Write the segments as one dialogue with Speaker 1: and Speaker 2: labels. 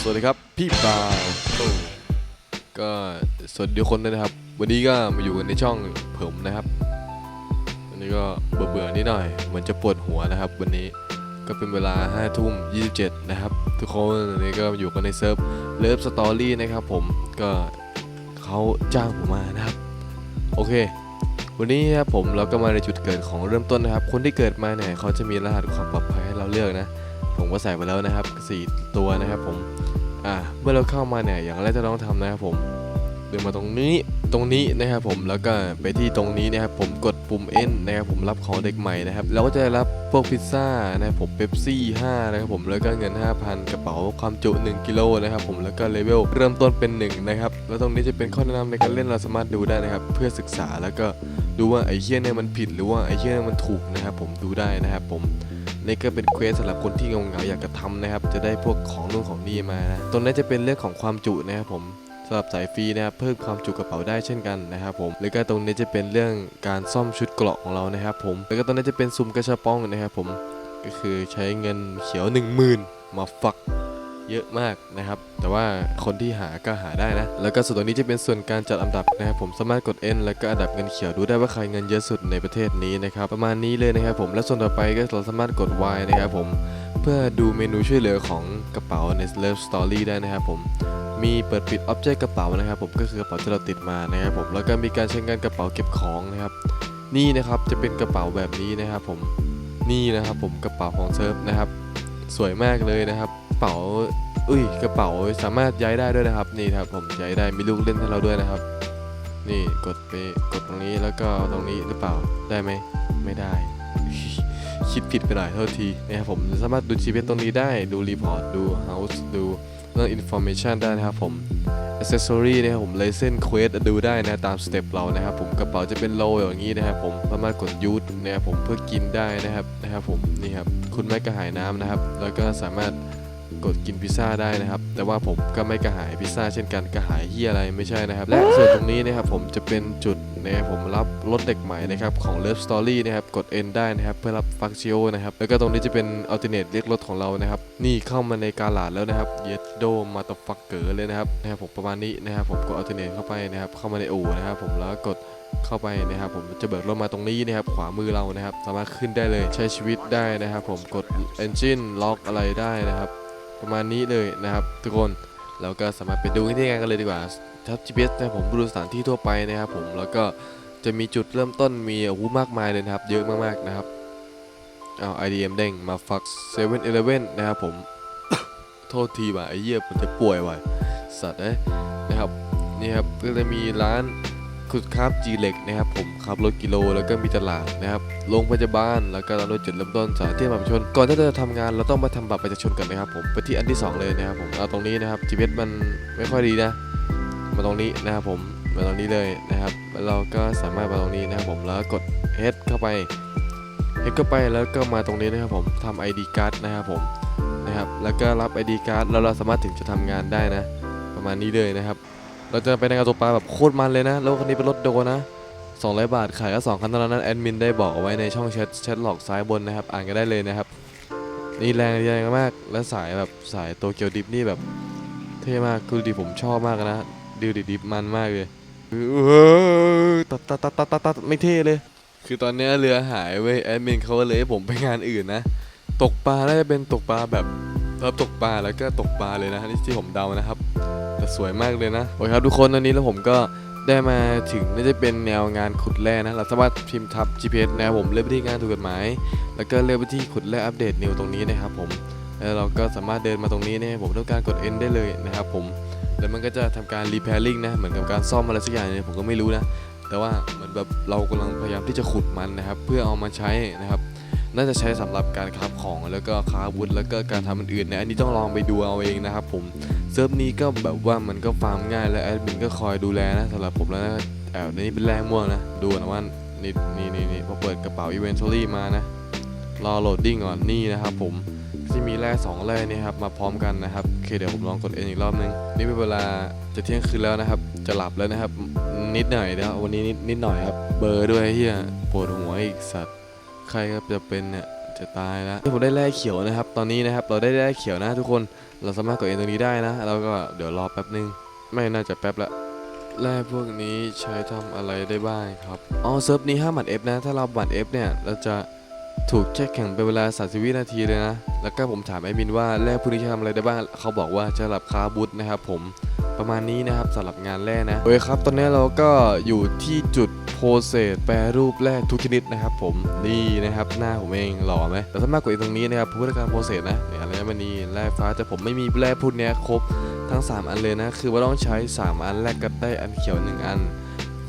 Speaker 1: สวัสดีครับ พี่บาวก็สวัสดีทุกคนด้วยนะครับ วันนี้ก็มาอยู่กันในช่องผมนะครับ วันนี้ก็เบื่อๆนิดหน่อย เหมือนจะปวดหัวนะครับ วันนี้ก็เป็นเวลา5ทุ่ม27นะครับ ทุกคนวันนี้ก็อยู่กันในเซิร์ฟเลิฟสตอรี่นะครับผมก็เขาจ้างผมมานะครับ โอเค วันนี้ครับผมเราก็มาในจุดเกิดของเริ่มต้นนะครับ คนที่เกิดมาเนี่ยเขาจะมีรหัสความปลอดภัยให้เราเลือกนะผมก็ใส่ไปแล้วนะครับสี่ตัวนะครับผม อ่าเมื่อเราเข้ามาเนี่ยอย่างแรกที่เราต้องทำนะครับผมเดินมาตรงนี้ตรงนี้นะครับผมแล้วก็ไปที่ตรงนี้นะครับผมกดปุ่ม N นะครับผมรับของเด็กใหม่นะครับเราก็จะได้รับพวกพิซซ่านะครับผมเป๊ปซี่5นะครับผมแล้วก็เงิน 5,000 กระเป๋าความจุ 1กิโลนะครับผมแล้วก็เลเวลเริ่มต้นเป็น 1 นะครับ แล้วตรงนี้จะเป็นข้อแนะนำในการเล่นเราสามารถดูได้นะครับ เพื่อศึกษาแล้วก็ดูว่าไอเหี้ยเนี่ยมันผิดหรือว่าไอเหี้ยเนี่ยมันถูกนะครับผมดูได้นะครับผม นี่ก็เป็นเควสสำหรับคนที่เหงาๆอยากจะทำนะครับ จะได้พวกของนู่นของนี่มานะตรงนี้จะเป็นเรื่องของความจุนะครับผมสำหรับสายฟรีนะครับเพิ่มความจุกระเป๋าได้เช่นกันนะครับผมแล้วก็ตรงนี้จะเป็นเรื่องการซ่อมชุดเกราะของเรานะครับผมแล้วก็ตรงนี้จะเป็นซุมกระชับป้องนะครับผมก็คือใช้เงินเขียว 1 0,000 มาฟัก เยอะมากนะครับ แต่ว่าคนที่หาก็หาได้นะ แล้วก็ส่วนตรงนี้จะเป็นส่วนการจัดอันดับนะครับผมสามารถกด N แล้วก็อันดับเงินเขียวดูได้ว่าใครเงินเยอะสุดในประเทศนี้นะครับประมาณนี้เลยนะครับผมและส่วนต่อไปก็เราสามารถกด Y นะครับผมเพื่อดูเมนูช่วยเหลือของกระเป๋าใน Love Story ได้นะครับผมมีเปิดปิด Object กต์กระเป๋านะครับผมก็คือกระเป๋าที่เราติดมานะครับผมแล้วก็มีการใช้งานกระเป๋าเก็บของนะครับนี่นะครับจะเป็นกระเป๋าแบบนี้นะครับผมนี่นะครับผมกระเป๋าของเซิร์ฟนะครับ สวยมากเลยนะครับ ระเป๋าอุ้ยกระเป๋าสามารถย้ายได้ด้วยนะครับนี่ครับผมย้ายได้มีลูกเล่นให้เราด้วยนะครับ นี่กดไปกดตรงนี้แล้วก็ตรงนี้หรือเปล่าได้ไหมไม่ได้ คิดผิดไปหน่อยเท่าทีนะครับผมสามารถดูชีวิตตรงนี้ได้ดูรีพอร์ตดูเฮาส์ดูเรื่องอินโฟเมชันได้นะครับผมอ c เซสซอรี่นะครับผมเลเซนเควสดูได้นะตามสเต็ปเรานะครับผมกระเป๋าจะเป็นโลอย่างนี้นะครับผมสามารถกดยูทนะครับผมเพื่อกินได้นะครับนะครับผมนี่ครับคุณไม่กระหายน้ำนะครับ แล้วก็สามารถ กดกินพิซซ่าได้นะครับ แต่ว่าผมก็ไม่กระหายพิซซ่าเช่นกันกระหายเฮียอะไรไม่ใช่นะครับ และส่วนตรงนี้นะครับผมจะเป็นจุดนะครับผมรับรถเด็กใหม่นะครับของ Love Story นะครับกด N ได้นะครับเพื่อรับฟักชิโอนะครับแล้วก็ตรงนี้จะเป็น alternate เรียกรถของเรานะครับนี่เข้ามาในกาลาดแล้วนะครับเยดโดมาตฟักเกอร์เลยนะครับนะครับผมประมาณนี้นะครับผมกด alternate เข้าไปนะครับเข้ามาในอู่นะครับผมแล้วก็กดเข้าไปนะครับผมจะเบิกรถมาตรงนี้นะครับขวามือเรานะครับ สามารถขึ้นได้เลยใช้ชีวิตได้นะครับ ผมกด engine ล็อกอะไรได้นะครับ ประมาณนี้เลยนะครับ ทุกคนเราก็สามารถไปดูที่งานกันเลยดีกว่าทับ GPS นะผมดูสถานที่ทั่วไปนะครับผมแล้วก็จะมีจุดเริ่มต้นมีอาวุธมากมายเลยนะครับ เยอะมากๆนะครับเอา IDM เด้งมาฟัก7 e เ e ่ e อนะครับผม โทษทีว่ะไอ้เหี้ยผมจะป่วยว่ะสัตว์เอ้ยนะครับนี่ครับก็จะมีร้าน ขุดคราบจีเล็กนะครับผมขับรถกิโลแล้วก็มีตลาดนะครับโรงพยาบาลแล้วก็ร้านรถจุดเริ่มต้นสถานที่บัตรประชาชนก่อนที่เราจะทำงานเราต้องมาทำบัตรประชาชนกันนะครับผมไปที่อันที่สองเลยนะครับผมเอาตรงนี้นะครับ GPS มันไม่ค่อยดีนะมาตรงนี้นะครับผมมาตรงนี้เลยนะครับเราก็สามารถมาตรงนี้นะครับผมแล้วกด H เข้าไป H เข้าไปแล้วก็มาตรงนี้นะครับผมทำ ID card นะครับผมนะครับแล้วก็รับ ID card แล้วเราสามารถถึงจะทำงานได้นะ ประมาณนี้เลยนะครับ เราจะไปในงานตกปลาแบบโคตรมันเลยนะ แล้วคันนี้เป็นรถโดนะ200 บาท ขายก็2คันเท่านั้นแอดมินได้บอกเอาไว้ในช่องแชทแชทหลอกซ้ายบนนะครับ อ่านกันได้เลยนะครับ นี่แรงแรงมาก และสายแบบสายโตเกียวดิฟนี่แบบ เท่มาก คือดีผมชอบมากนะดิวดิฟมันมากเลยเออตัดตัดตัดตัดตัดตัดไม่เท่เลย คือตอนนี้เรือหายเว้ยแอดมินเขาเลยให้ผมไปงานอื่นนะ ตกปลาน่าจะเป็นตกปลาแบบรับตกปลาแล้วก็ตกปลาเลยนะนี่ที่ผมเดานะครับ สวยมากเลยนะ โอเคครับทุกคนตอนนี้แล้วผมก็ได้มาถึงน่าจะเป็นแนวงานขุดแร่นะ เราสามารถพิมพ์ทับ GPS นะครับผมเลือกไปที่งานถูกกฎหมาย แล้วก็เลือกไปที่ขุดแร่อัปเดตนิวตรงนี้นะครับผม แล้วเราก็สามารถเดินมาตรงนี้นะผมต้องการกด N ได้เลยนะครับผม แล้วมันก็จะทำการ repairing นะ เหมือนกับการซ่อมอะไรสักอย่างเนี่ยผมก็ไม่รู้นะ แต่ว่าเหมือนแบบเรากำลังพยายามที่จะขุดมันนะครับ เพื่อเอามาใช้นะครับ น่าจะใช้สำหรับการคราฟของแล้วก็คราฟวุธแล้วก็การทำอื่นๆนะอันนี้ต้องลองไปดูเอาเองนะครับผมเซิร์ฟนี้ก็แบบว่ามันก็ฟาร์มง่ายและแอดมินก็คอยดูแลนะสำหรับผมแล้วนะแอบนี่เป็นแรงม่วงนะดูนะว่านี่นี่นี่นี่พอเปิดกระเป๋า inventory มานะรอโหลดดิ้งก่อนนี่นะครับผมที่มีแร่สองแร่นี่ครับมาพร้อมกันนะครับโอเคเดี๋ยวผมลองกดเองอีกรอบนึงนี่เป็นเวลาจะเที่ยงคืนแล้วนะครับ จะหลับแล้วนะครับ นิดหน่อยนะวันนี้นิดนิดหน่อยครับ เบอร์ด้วยเฮียปวดหัวอีกสัตว์ ใครครับจะเป็นเนี่ยจะตายแล้วที่ผมได้แร่เขียวนะครับ ตอนนี้นะครับเราได้แร่เขียวนะทุกคนเราสามารถกดเองตรงนี้ได้นะแล้วก็เดี๋ยวรอแป๊บนึง ไม่น่าจะแป๊บละแร่พวกนี้ใช้ทำอะไรได้บ้างครับอ๋อเซิร์ฟนี้ห้ามบัตร F นะถ้าเราบัตร F เนี่ยเราจะถูกแช่แข็งเป็นเวลา30วินาทีเลยนะ แล้วก็ผมถามไอ้มินว่าแร่พวกนี้ใช้ทำอะไรได้บ้าง เขาบอกว่าจะรับคาบุตนะครับผมประมาณนี้นะครับสำหรับงานแร่นะโอเคครับ ตอนนี้เราก็อยู่ที่จุด เซสแปรรูปแร่ทุกชนิดนะครับผมนี่นะครับหน้าผมเองหล่อไหมแต่ถ้ามากกว่าอีกตรงนี้นะครับผู้ว่าการโพเซสนะเนี่ยอะไรนะมันนี่แร่ฟ้าแต่ผมไม่มีแร่พวกเนี้ยครบทั้ง 3 อันเลยนะ คือว่าต้องใช้ 3 อันแรกก็ได้อันเขียว 1 อัน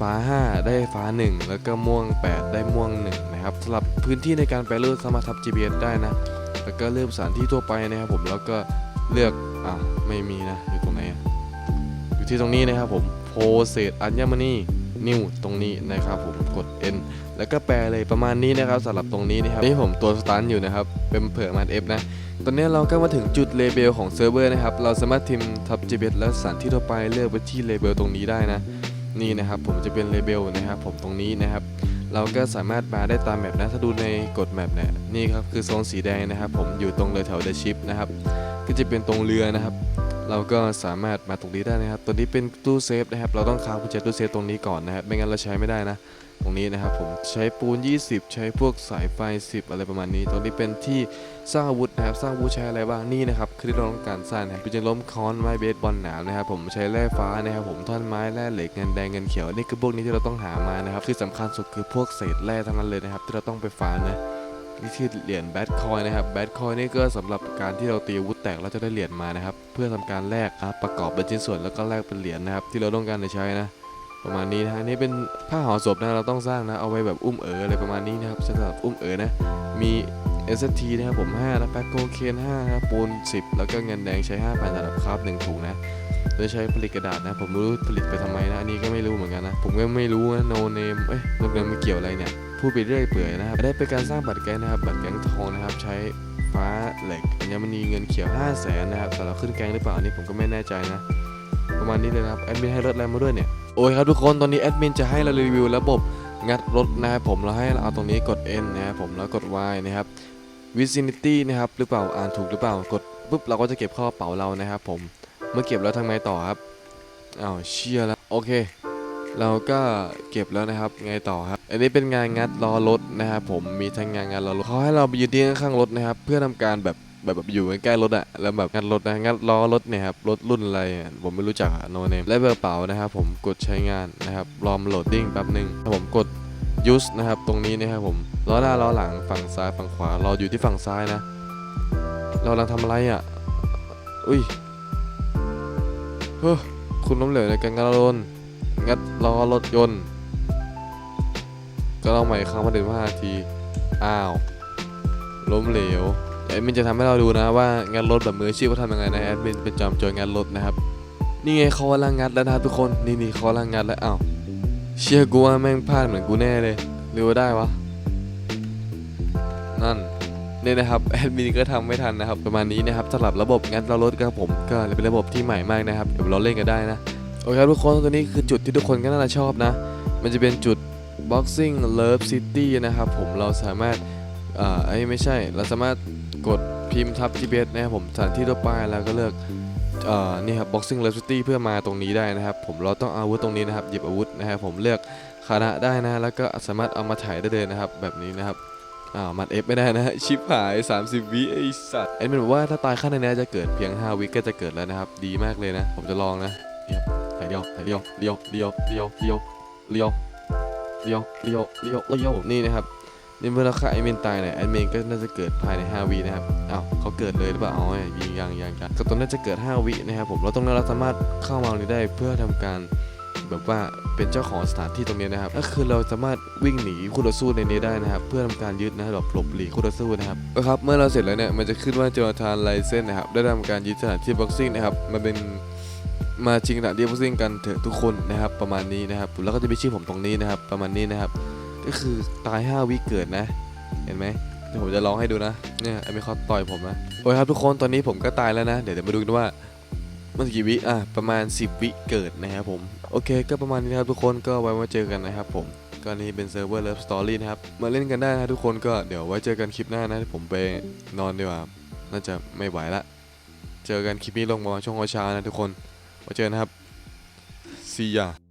Speaker 1: ฟ้า 5 ได้ฟ้า 1 แล้วก็ม่วง 8 ได้ม่วง 1 นะครับสำหรับพื้นที่ในการแปรรูปสามารถทับ GPS ได้นะ แล้วก็เลือกสถานที่ทั่วไปนะครับผมแล้วก็เลือกอะไม่มีนะอยู่ตรงไหนอะอยู่ที่ตรงนี้นะครับผมโพเซตอัญมณี นิวตรงนี้นะครับผมกด N แล้วก็แปลเลยประมาณนี้นะครับสำหรับตรงนี้นะครับนี่ผมตัวสตันอยู่นะครับเป็นเผื่อมัน F นะตอนนี้เราก็มาถึงจุดเลเบลของเซิร์ฟเวอร์นะครับเราสามารถทิมทับ GPS และสถานที่ทั่วไปเลือกไปที่เลเบลตรงนี้ได้นะนี่นะครับผมจะเป็นเลเบลนะครับผมตรงนี้นะครับเราก็สามารถมาได้ตามแมปนะถ้าดูในกดแมปเนี่ยนี่ครับคือโซนสีแดงนะครับ ผมอยู่ตรงเลยแถวเดชิปนะครับก็จะเป็นตรงเรือนะครับ เราก็สามารถมาตรงนี้ได้นะครับ ตัวนี้เป็นตู้เซฟนะครับ เราต้องค้ากุญแจตู้เซฟตรงนี้ก่อนนะครับ ไม่งั้นเราใช้ไม่ได้นะ ตรงนี้นะครับผมใช้ปูน 20 ใช้พวกสายไฟ 10 อะไรประมาณนี้ ตรงนี้เป็นที่สร้างอาวุธนะครับ สร้างอาวุธใช้อะไรบ้าง นี่นะครับคือที่เราต้องการสร้างนะครับเป็นจะล้มค้อนไม้เบสบอลหนามนะครับ ผมใช้แร่ฟ้านะครับ ผมท่อนไม้แร่เหล็กเงินแดงเงินเขียว นี่คือพวกนี้ที่เราต้องหามานะครับ คือสำคัญสุดคือพวกเศษแร่ทั้งนั้นเลยนะครับ ที่เราต้องไปฟาร์มนะ นี่คือเหรียญแบทคอยนะครับแบทคอยนี่ก็สำหรับการที่เราตีอาวุธแตกเราจะได้เหรียญมานะครับ เพื่อทำการแลกครับประกอบเป็นชิ้นส่วนแล้วก็แลกเป็นเหรียญนะครับ ที่เราต้องการจะใช้นะ ประมาณนี้นะฮะนี่เป็นผ้าห่อศพนะเราต้องสร้างนะเอาไว้แบบอุ้มเอ๋ออะไรประมาณนี้นะครับสำหรับอุ้มเอ๋อนะมี ST นะครับผม5นะแพ็คโคเคน5นะครับปูน10 แล้วก็เงินแดงใช้5แผ่นสำหรับคราฟ1ถุงนะ โดยใช้ผลิตกระดาษนะ ผมไม่รู้ผลิตไปทำไมนะ อันนี้ก็ไม่รู้เหมือนกันนะ ผมก็ไม่รู้นะ no name เอ้ย no name มันเกี่ยวอะไรเนี่ย พูดไปเรื่อยเปื่อยนะครับ ได้เป็นการสร้างบัตรแก๊งนะครับ บัตรแก๊งทองนะครับ ใช้ฟ้าเหล็กอัญมณีเงินเขียว 5 0 0แสนนะครับ แต่เราขึ้นแก๊งหรือเปล่าอันนี้ผมก็ไม่แน่ใจนะ ประมาณนี้เลยนะครับ แอดมินให้รถอะไรมาด้วยเนี่ย โอ้ยครับทุกคน ตอนนี้แอดมินจะให้เรารีวิวระบบงัดรถนะครับผม เราให้เราเอาตรงนี้กด N นะครับผม แล้วกด Y นะครับ vicinity นะครับ หรือเปล่า อ่านถูกหรือเปล่า กดปุ๊บเราก็จะเก็บข้ากระเป๋าเรานะครับผม เมื่อเก็บแล้วทำไงต่อครับอ้าวเชียแล้วโอเค เราก็เก็บแล้วนะครับไงต่อครับ อันนี้เป็นงานงัดล้อรถนะครับผมมีทั้งงานงัดล้อรถเขาให้เราไปยืนที่ข้างรถนะครับ เพื่อทำการแบบแบบแบบอยู่ใกล้รถอะแล้วแบบงัดรถนะงัดล้อรถเนี่ยครับรถรุ่นอะไรผมไม่รู้จักอะโนเนมและเบอร์เป๋านะครับผมกดใช้งานนะครับรอมโหลดดิ้งแป๊บหนึ่งผมกด use นะครับตรงนี้นะครับผมล้อหน้าล้อหลังฝั่งซ้ายฝั่งขวาเราอยู่ที่ฝั่งซ้ายนะ เรากำลังทำอะไรอะอุ้ย เฮ้อคุณล้มเหลวในการงัดรถงัดล้อรถยนต์ก็ลองใหม่ครั้งมาถึง5นาที อ้าว ล้มเหลวแอดมินจะทำให้เราดูนะว่างานรถแบบมืออาชีพเขาทำยังไงนะแอดมินเป็นจอมโจรงานรถนะครับ นี่ไงเขาลังงัดแล้วนะทุกคนนี่นี่เขาลังงัดแล้วอ้าวเชื่อกูว่าแม่งพลาดเหมือนกูแน่เลยหรือว่าได้วะนั่น นี่ยนะครับแอดมินก็ทำไม่ทันนะครับประมาณนี้นะครับสำหรับระบบงัดเรารถครับผมก็เป็นระบบที่ใหม่มากนะครับเดี๋ยวเราเล่นกันได้นะโอเคทุกคนตัวนี้คือจุดที่ทุกคนก็น่าจะชอบนะ มันจะเป็นจุด boxing love city นะครับผมเราสามารถอ่าไอ้ไม่ใช่เราสามารถกดพิมพ์ทับ GPS นะครับผมสถานที่ทั่วไปแล้วก็เลือกเอ่อนี่ครับ boxing love city เพื่อมาตรงนี้ได้นะครับ ผมเราต้องอาวุธตรงนี้นะครับหยิบอาวุธนะครับผมเลือกคานะได้นะแล้วก็สามารถเอามาถ่ายได้เลยนะครับแบบนี้นะครับ อ้าวมันเอฟไม่ได้นะ ชิปหาย 30 วิไอสัตว์ไอ้มันบอกว่าถ้าตายขั้นในนี้จะเกิดเพียง 5 วิก็จะเกิดแล้วนะครับ ดีมากเลยนะ ผมจะลองนะเดียวถ่ายเดียวถ่ายเดียวเดียวเดียวเดียวเดียวเดียวเดียวเดียวเดียวเดียวนี่นะครับนี่เมื่อเราฆ่าไอเมนตายเนี่ยไอเมนก็น่าจะเกิดภายใน 5 วินะครับอ้าวเขาเกิดเลยหรือเปล่าอ๋อยิงยังยังกันก็ตรงนั้นจะเกิด 5 วินะครับผมเราตรงนั้นเราสามารถเข้ามาตรงนี้ได้เพื่อทำการ แบบว่าเป็นเจ้าของสถานที่ตรงนี้นะครับก็คือเราสามารถวิ่งหนีคู่ต่อสู้ในนี้ได้นะครับ เพื่อทำการยึดนะครับหลบหลีกคู่ต่อสู้นะครับก็ครับเมื่อเราเสร็จแล้วเนี่ยมันจะขึ้นว่าโจนาธานไลเซนนะครับได้ทำการยึดสถานที่บ็อกซิ่งนะครับมันเป็นมาชิงสถานที่บ็อกซิ่งกันเถอะทุกคนนะครับ ประมาณนี้นะครับแล้วก็จะมีชื่อผมตรงนี้นะครับ ประมาณนี้นะครับ ก็คือตาย5วิเกิดนะ เห็นไหมเดี๋ยวผมจะลองให้ดูนะเนี่ยไอ้ไม่เขาต่อยผมนะโอ้ยครับทุกคนตอนนี้ผมก็ตายแล้วนะ เดี๋ยวเดี๋ยวมาดูกันว่า มันกี่วิอะประมาณ 10 วิเกิดนะครับผม โอเค ก็ประมาณนี้นะครับทุกคนก็ไว้มาเจอกันนะครับผมก็นี่เป็นเซิร์ฟเวอร์เลิฟสตอรี่นะครับ มาเล่นกันได้นะทุกคนก็เดี๋ยวไว้เจอกันคลิปหน้านะผมไปนอนดีกว่า น่าจะไม่ไหวละ เจอกันคลิปนี้ลงมาช่วงเช้านะทุกคนไว้เจอกันนะครับ see ya